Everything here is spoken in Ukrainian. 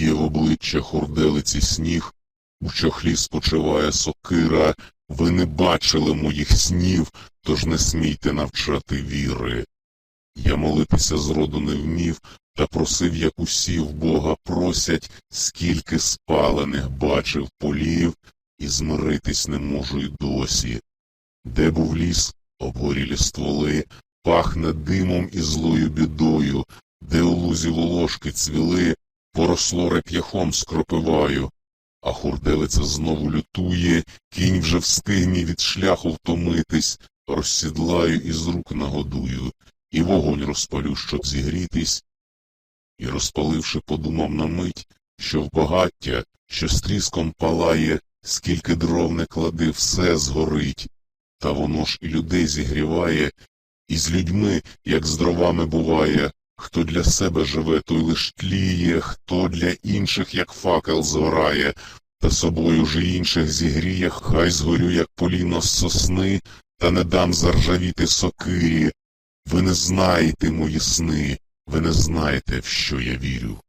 б'є в обличчя хурделиці сніг, у чохлі спочиває сокира, ви не бачили моїх снів, тож не смійте навчати віри. Я молитися зроду не вмів, та просив, як усі в Бога просять, скільки спалених бачив полів, і змиритись не можу й досі. Де був ліс, обгорілі стволи, пахне димом і злою бідою, де у лузі волошки цвіли, поросло реп'яхом з кропиваю. А хурделиця знову лютує, кінь вже встигне від шляху втомитись, розсідлаю і з рук нагодую, і вогонь розпалю, щоб зігрітись. І розпаливши, подумав на мить, що в багаття, що з тріском палає, скільки дров не клади, все згорить. Та воно ж і людей зігріває, і з людьми, як з дровами буває, хто для себе живе, той лиш тліє, хто для інших, як факел згорає, та собою ж інших зігріє, хай згорю, як поліно з сосни, та не дам заржавіти сокирі. Ви не знаєте мої сни, ви не знаєте, в що я вірю.